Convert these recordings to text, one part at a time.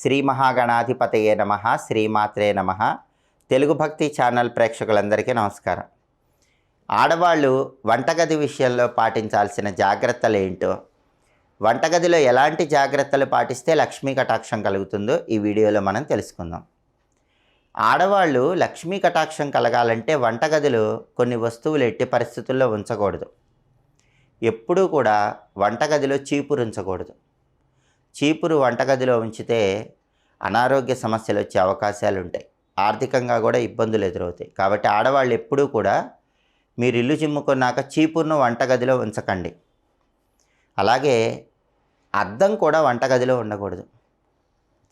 శ్రీ మహాగణాధిపతయే నమ శ్రీమాత్రే నమ. తెలుగు భక్తి ఛానల్ ప్రేక్షకులందరికీ నమస్కారం. ఆడవాళ్ళు వంటగది విషయంలో పాటించాల్సిన జాగ్రత్తలు ఏంటో వంటగదిలో ఎలాంటి జాగ్రత్తలు పాటిస్తే లక్ష్మీ కటాక్షం కలుగుతుందో ఈ వీడియోలో మనం తెలుసుకుందాం. ఆడవాళ్ళు లక్ష్మీ కటాక్షం కలగాలంటే వంటగదిలో కొన్ని వస్తువులు ఎట్టి పరిస్థితుల్లో ఉంచకూడదు. ఎప్పుడూ కూడా వంటగదిలో చీపురు ఉంచకూడదు. చీపురు వంటగదిలో ఉంచితే అనారోగ్య సమస్యలు వచ్చే అవకాశాలు ఉంటాయి. ఆర్థికంగా కూడా ఇబ్బందులు ఎదురవుతాయి. కాబట్టి ఆడవాళ్ళు ఎప్పుడూ కూడా మీరు ఇల్లు చిమ్ముకున్నాక చీపురును వంటగదిలో ఉంచకండి. అలాగే అద్దం కూడా వంటగదిలో ఉండకూడదు.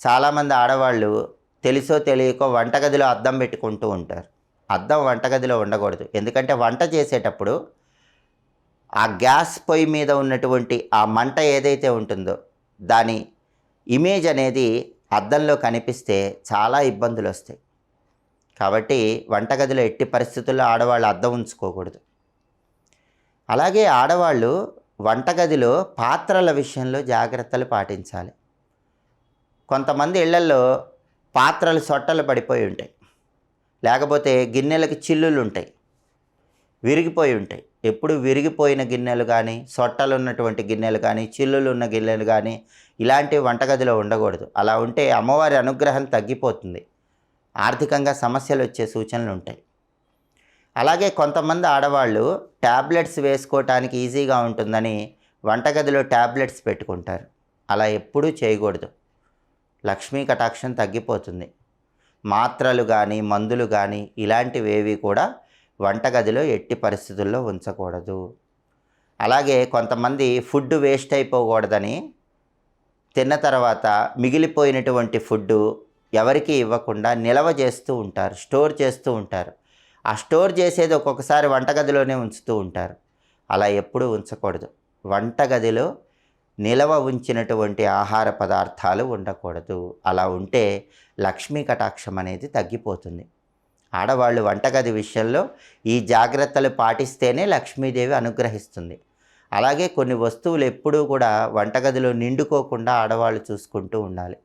చాలామంది ఆడవాళ్ళు తెలుసో తెలియకో వంటగదిలో అద్దం పెట్టుకుంటూ ఉంటారు. అద్దం వంటగదిలో ఉండకూడదు. ఎందుకంటే వంట చేసేటప్పుడు ఆ గ్యాస్ పొయ్యి మీద ఉన్నటువంటి ఆ మంట ఏదైతే ఉంటుందో దాని ఇమేజ్ అనేది అద్దంలో కనిపిస్తే చాలా ఇబ్బందులు వస్తాయి. కాబట్టి వంటగదిలో ఎట్టి పరిస్థితుల్లో ఆడవాళ్ళు అద్దం ఉంచుకోకూడదు. అలాగే ఆడవాళ్ళు వంటగదిలో పాత్రల విషయంలో జాగ్రత్తలు పాటించాలి. కొంతమంది ఇళ్ళల్లో పాత్రలు సొట్టలు పడిపోయి ఉంటాయి. లేకపోతే గిన్నెలకు చిల్లులు ఉంటాయి. విరిగిపోయి ఉంటాయి. ఎప్పుడు విరిగిపోయిన గిన్నెలు కానీ సొట్టలు ఉన్నటువంటి గిన్నెలు కానీ చిల్లులు ఉన్న గిన్నెలు కానీ ఇలాంటి వంటగదిలో ఉండకూడదు. అలా ఉంటే అమ్మవారి అనుగ్రహం తగ్గిపోతుంది. ఆర్థికంగా సమస్యలు వచ్చే సూచనలు ఉంటాయి. అలాగే కొంతమంది ఆడవాళ్ళు ట్యాబ్లెట్స్ వేసుకోవటానికి ఈజీగా ఉంటుందని వంటగదిలో ట్యాబ్లెట్స్ పెట్టుకుంటారు. అలా ఎప్పుడూ చేయకూడదు. లక్ష్మీ కటాక్షం తగ్గిపోతుంది. మాత్రలు కానీ మందులు కానీ ఇలాంటివేవి కూడా వంటగదిలో ఎట్టి పరిస్థితుల్లో ఉంచకూడదు. అలాగే కొంతమంది ఫుడ్ వేస్ట్ అయిపోకూడదని తిన్న తర్వాత మిగిలిపోయినటువంటి ఫుడ్డు ఎవరికి ఇవ్వకుండా నిల్వ చేస్తూ ఉంటారు స్టోర్ చేస్తూ ఉంటారు. ఆ స్టోర్ చేసేది ఒక్కొక్కసారి వంటగదిలోనే ఉంచుతూ ఉంటారు. అలా ఎప్పుడూ ఉంచకూడదు. వంటగదిలో నిలవ ఉంచినటువంటి ఆహార పదార్థాలు ఉండకూడదు. అలా ఉంటే లక్ష్మీ కటాక్షం అనేది తగ్గిపోతుంది. ఆడవాళ్ళు వంటగది విషయంలో ఈ జాగ్రత్తలు పాటిస్తేనే లక్ష్మీదేవి అనుగ్రహిస్తుంది. అలాగే కొన్ని వస్తువులు ఎప్పుడూ కూడా వంటగదిలో నిండుకోకుండా ఆడవాళ్ళు చూసుకుంటూ ఉండాలి.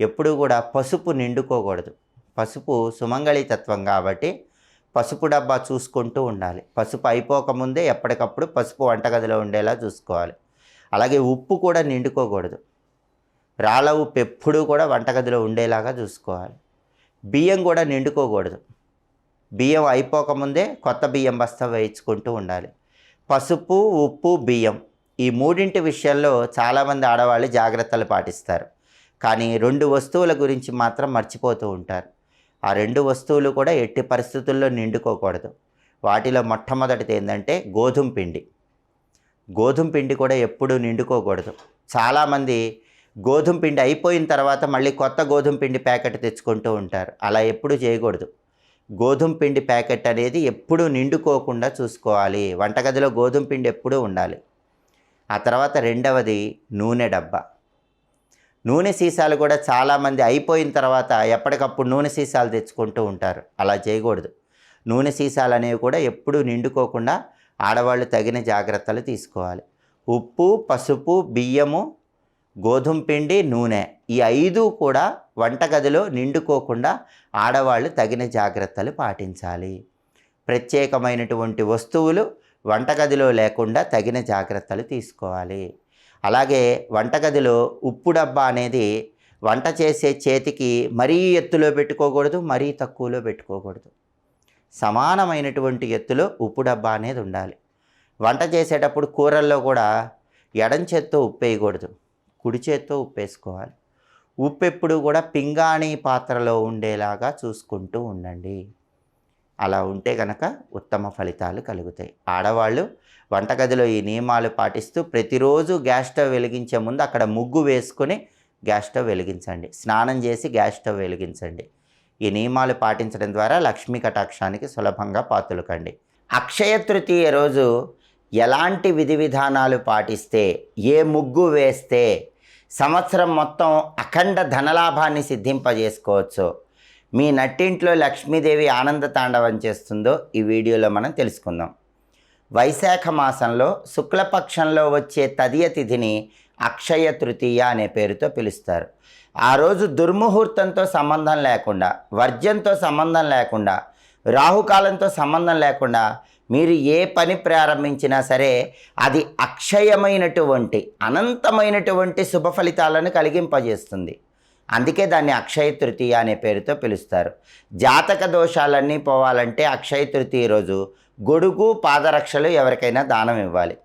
ఎప్పుడూ కూడా పసుపు నిండుకోకూడదు. పసుపు సుమంగళి తత్వం కాబట్టి పసుపు డబ్బా చూసుకుంటూ ఉండాలి. పసుపు అయిపోకముందే ఎప్పటికప్పుడు పసుపు వంటగదిలో ఉండేలా చూసుకోవాలి. అలాగే ఉప్పు కూడా నిండుకోకూడదు. రాళ్ళ ఉప్పు ఎప్పుడూ కూడా వంటగదిలో ఉండేలాగా చూసుకోవాలి. బియ్యం కూడా నిండుకోకూడదు. బియ్యం అయిపోకముందే కొత్త బియ్యం బస్తా వేయించుకుంటూ ఉండాలి. పసుపు ఉప్పు బియ్యం ఈ మూడింటి విషయంలో చాలామంది ఆడవాళ్ళు జాగ్రత్తలు పాటిస్తారు. కానీ రెండు వస్తువుల గురించి మాత్రం మర్చిపోతూ ఉంటారు. ఆ రెండు వస్తువులు కూడా ఎట్టి పరిస్థితుల్లో నిండుకోకూడదు. వాటిలో మొట్టమొదటిది ఏంటంటే గోధుమ పిండి. గోధుమ పిండి కూడా ఎప్పుడూ నిండుకోకూడదు. చాలామంది గోధుమ పిండి అయిపోయిన తర్వాత మళ్ళీ కొత్త గోధుమ పిండి ప్యాకెట్ తెచ్చుకుంటూ ఉంటారు. అలా ఎప్పుడు చేయకూడదు. గోధుమ పిండి ప్యాకెట్ అనేది ఎప్పుడూ నిండుకోకుండా చూసుకోవాలి. వంటగదిలో గోధుమ పిండి ఎప్పుడూ ఉండాలి. ఆ తర్వాత రెండవది నూనె డబ్బా. నూనె సీసాలు కూడా చాలామంది అయిపోయిన తర్వాత ఎప్పటికప్పుడు నూనె సీసాలు తెచ్చుకుంటూ ఉంటారు. అలా చేయకూడదు. నూనె సీసాలు అనేవి కూడా ఎప్పుడూ నిండుకోకుండా ఆడవాళ్ళు తగిన జాగ్రత్తలు తీసుకోవాలి. ఉప్పు పసుపు బియ్యము గోధుమ పిండి నూనె. ఈ ఐదు కూడా వంటగదిలో నిండుకోకుండా ఆడవాళ్ళు తగిన జాగ్రత్తలు పాటించాలి. ప్రత్యేకమైనటువంటి వస్తువులు వంటగదిలో లేకుండా తగిన జాగ్రత్తలు తీసుకోవాలి. అలాగే వంటగదిలో ఉప్పు డబ్బా అనేది వంట చేసే చేతికి మరీ ఎత్తులో పెట్టుకోకూడదు మరీ తక్కువలో పెట్టుకోకూడదు. సమానమైనటువంటి ఎత్తులో ఉప్పు డబ్బా అనేది ఉండాలి. వంట చేసేటప్పుడు కూరల్లో కూడా ఎడం చేత్తో ఉప్పు వేయకూడదు. కుడి చేత్తో ఉప్పు వేసుకోవాలి ఉప్పు ఎప్పుడు కూడా పింగాణి పాత్రలో ఉండేలాగా చూసుకుంటూ ఉండండి. అలా ఉంటే కనుక ఉత్తమ ఫలితాలు కలుగుతాయి. ఆడవాళ్ళు వంటగదిలో ఈ నియమాలు పాటిస్తూ ప్రతిరోజు గ్యాస్ స్టవ్ వెలిగించే ముందు అక్కడ ముగ్గు వేసుకొని గ్యాస్ స్టవ్ వెలిగించండి. స్నానం చేసి గ్యాస్ స్టవ్ వెలిగించండి. ఈ నియమాలు పాటించడం ద్వారా లక్ష్మీ కటాక్షానికి సులభంగా పాతులకండి. అక్షయ తృతీయ రోజు ఎలాంటి విధి విధానాలు పాటిస్తే ఏ ముగ్గు వేస్తే సంవత్సరం మొత్తం అఖండ ధనలాభాన్ని సిద్ధింపజేసుకోవచ్చు. మీ నట్టింట్లో లక్ష్మీదేవి ఆనంద తాండవం చేస్తుందో ఈ వీడియోలో మనం తెలుసుకుందాం. వైశాఖ మాసంలో శుక్లపక్షంలో వచ్చే తదియ తిథిని అక్షయ తృతీయ అనే పేరుతో పిలుస్తారు. ఆ రోజు దుర్ముహూర్తంతో సంబంధం లేకుండా వర్జ్యంతో సంబంధం లేకుండా రాహుకాలంతో సంబంధం లేకుండా మీరు ఏ పని ప్రారంభించినా సరే అది అక్షయమైనటువంటి అనంతమైనటువంటి శుభ ఫలితాలను కలిగింపజేస్తుంది. అందుకే దాన్ని అక్షయ తృతీయ అనే పేరుతో పిలుస్తారు. జాతక దోషాలన్నీ పోవాలంటే అక్షయ తృతీయ రోజు గొడుగు పాదరక్షలు ఎవరికైనా దానం ఇవ్వాలి.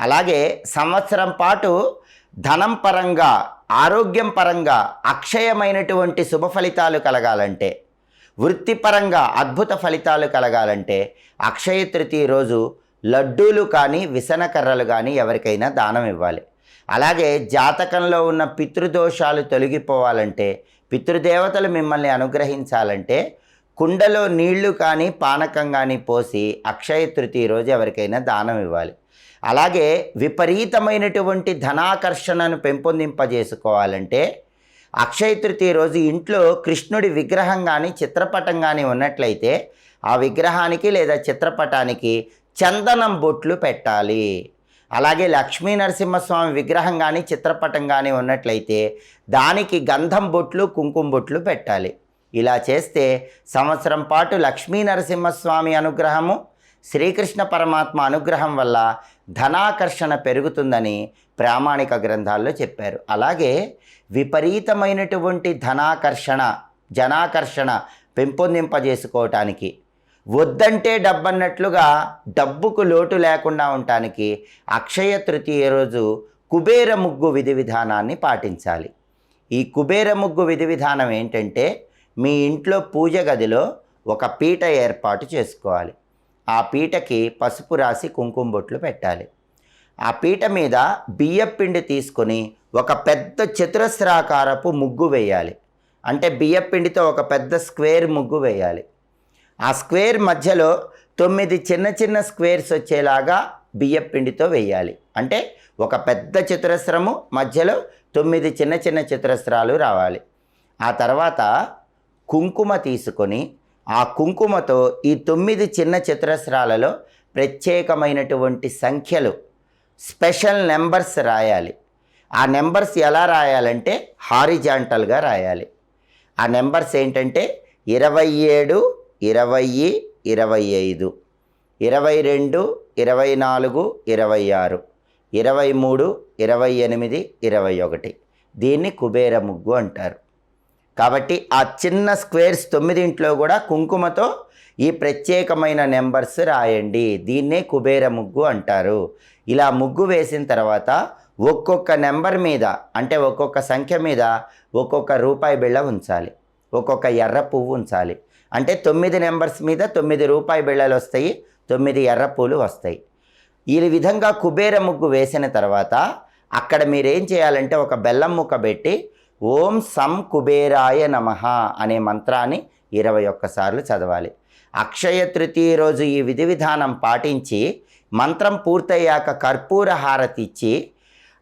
అలాగే సంవత్సరం పాటు ధనం పరంగా ఆరోగ్యం పరంగా అక్షయమైనటువంటి శుభ ఫలితాలు కలగాలంటే వృత్తిపరంగా అద్భుత ఫలితాలు కలగాలంటే అక్షయ తృతీయ రోజు లడ్డూలు కానీ విసనకర్రలు కానీ ఎవరికైనా దానం ఇవ్వాలి. అలాగే జాతకంలో ఉన్న పితృదోషాలు తొలగిపోవాలంటే పితృదేవతలు మిమ్మల్ని అనుగ్రహించాలంటే కుండలో నీళ్ళు కానీ పానకం కానీ పోసి అక్షయ తృతీయ రోజు ఎవరికైనా దానం ఇవ్వాలి. అలాగే విపరీతమైనటువంటి ధనాకర్షణను పెంపొందింపజేసుకోవాలంటే అక్షయ తృతీయ రోజు ఇంట్లో కృష్ణుడి విగ్రహం కానీ చిత్రపటం కానీ ఉన్నట్లయితే ఆ విగ్రహానికి లేదా చిత్రపటానికి చందనం బొట్లు పెట్టాలి. అలాగే లక్ష్మీ నరసింహస్వామి విగ్రహం కానీ చిత్రపటం కానీ ఉన్నట్లయితే దానికి గంధం బొట్లు కుంకుమ బొట్లు పెట్టాలి. ఇలా చేస్తే సంవత్సరం పాటు లక్ష్మీ నరసింహస్వామి అనుగ్రహము శ్రీకృష్ణ పరమాత్మ అనుగ్రహం వల్ల ధనాకర్షణ పెరుగుతుందని ప్రామాణిక గ్రంథాల్లో చెప్పారు. అలాగే విపరీతమైనటువంటి ధనాకర్షణ జనాకర్షణ పెంపొందింపజేసుకోవటానికి వద్దంటే డబ్బన్నట్లుగా డబ్బుకు లోటు లేకుండా ఉండటానికి అక్షయ తృతీయ రోజు కుబేర ముగ్గు విధి విధానాన్ని పాటించాలి. ఈ కుబేర ముగ్గు విధి విధానం ఏంటంటే మీ ఇంట్లో పూజ గదిలో ఒక పీట ఏర్పాటు చేసుకోవాలి. ఆ పీటకి పసుపు రాసి కుంకుమ బొట్లు పెట్టాలి. ఆ పీట మీద బియ్యపిండి తీసుకొని ఒక పెద్ద చతురస్రాకారపు ముగ్గు వేయాలి. అంటే బియ్యపిండితో ఒక పెద్ద స్క్వేర్ ముగ్గు వేయాలి. ఆ స్క్వేర్ మధ్యలో తొమ్మిది చిన్న చిన్న స్క్వేర్స్ వచ్చేలాగా బియ్యపిండితో వేయాలి. అంటే ఒక పెద్ద చతురస్రము మధ్యలో తొమ్మిది చిన్న చిన్న చతురస్రాలు రావాలి. ఆ తర్వాత కుంకుమ తీసుకొని ఆ కుంకుమతో ఈ తొమ్మిది చిన్న చతురస్రాలలో ప్రత్యేకమైనటువంటి సంఖ్యలు స్పెషల్ నెంబర్స్ రాయాలి. ఆ నెంబర్స్ ఎలా రాయాలంటే హారిజాంటల్గా రాయాలి. ఆ నెంబర్స్ ఏంటంటే ఇరవై ఏడు ఇరవై ఇరవై ఐదు ఇరవై రెండు ఇరవై నాలుగు ఇరవై ఆరు ఇరవై మూడు ఇరవై ఎనిమిది ఇరవై ఒకటి. దీన్ని కుబేర ముగ్గు అంటారు. కాబట్టి ఆ చిన్న స్క్వేర్స్ తొమ్మిదింట్లో కూడా కుంకుమతో ఈ ప్రత్యేకమైన నెంబర్స్ రాయండి. దీన్నే కుబేర ముగ్గు అంటారు. ఇలా ముగ్గు వేసిన తర్వాత ఒక్కొక్క నెంబర్ మీద అంటే ఒక్కొక్క సంఖ్య మీద ఒక్కొక్క రూపాయి బిళ్ళ ఉంచాలి. ఒక్కొక్క ఎర్ర పువ్వు ఉంచాలి. అంటే తొమ్మిది నెంబర్స్ మీద తొమ్మిది రూపాయి బిళ్ళలు వస్తాయి తొమ్మిది ఎర్ర పూలు వస్తాయి. ఈ విధంగా కుబేర ముగ్గు వేసిన తర్వాత అక్కడ మీరేం చేయాలంటే ఒక బెల్లం ముక్క పెట్టి ఓం సం కుబేరాయ నమ అనే మంత్రాన్ని ఇరవై ఒక్కసార్లు చదవాలి. అక్షయ తృతీయ రోజు ఈ విధి విధానం పాటించి మంత్రం పూర్తయ్యాక కర్పూర హారతి ఇచ్చి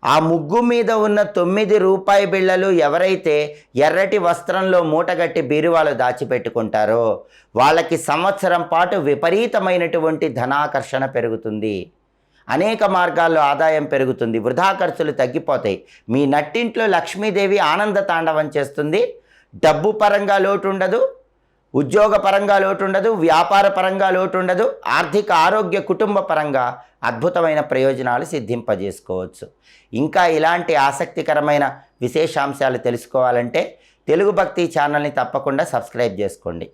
ఆ ముగ్గు మీద ఉన్న తొమ్మిది రూపాయి బిళ్ళలు ఎవరైతే ఎర్రటి వస్త్రంలో మూటగట్టి బీరువాలు దాచిపెట్టుకుంటారో వాళ్ళకి సంవత్సరం పాటు విపరీతమైనటువంటి ధనాకర్షణ పెరుగుతుంది. అనేక మార్గాల్లో ఆదాయం పెరుగుతుంది వృధా ఖర్చులు తగ్గిపోతాయి. మీ నట్టింట్లో లక్ష్మీదేవి ఆనంద తాండవం చేస్తుంది. డబ్బు పరంగా లోటు ఉండదు ఉద్యోగ పరంగా లోటు ఉండదు వ్యాపార పరంగా లోటు ఉండదు ఆర్థిక ఆరోగ్య కుటుంబ పరంగా అద్భుతమైన ప్రయోజనాలు సిద్ధింపజేసుకోవచ్చు. ఇంకా ఇలాంటి ఆసక్తికరమైన విశేషాంశాలు తెలుసుకోవాలంటే తెలుగు భక్తి ఛానల్ని తప్పకుండా సబ్స్క్రైబ్ చేసుకోండి.